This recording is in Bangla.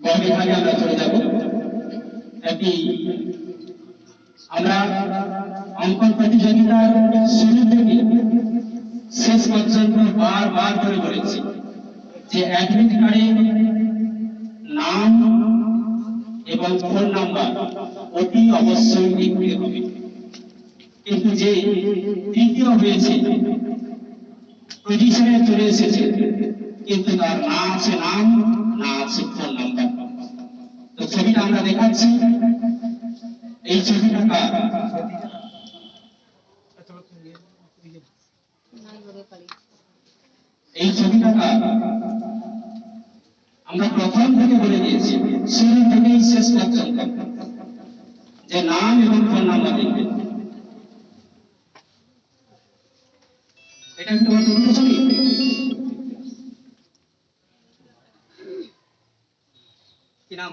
বিভাগে আমরা চলে যাব। একটি আমরা অঙ্কন প্রতিযোগিতার শুরু থেকে শেষ পর্যন্ত বারবার করে বলেছি যে অ্যাডমিট কার্ডে নাম এবং ফোন নাম্বার অতি অবশ্যই লিখতে হবে। কিন্তু যে তৃতীয় হয়েছে পজিশনে চলে এসেছে, কিন্তু তার না আছে নাম, না আছে ছবিটা আমরা দেখাচ্ছি। এই ছবিটা এই ছবিটা আমরা প্রথম থেকে বলে দিয়েছি, শুরু থেকেই শেষ পর্যন্ত। যে নাম এবং ফোন নাম্বার লিখবেন এটা কি তোমার দুটো ছবি? কি নাম?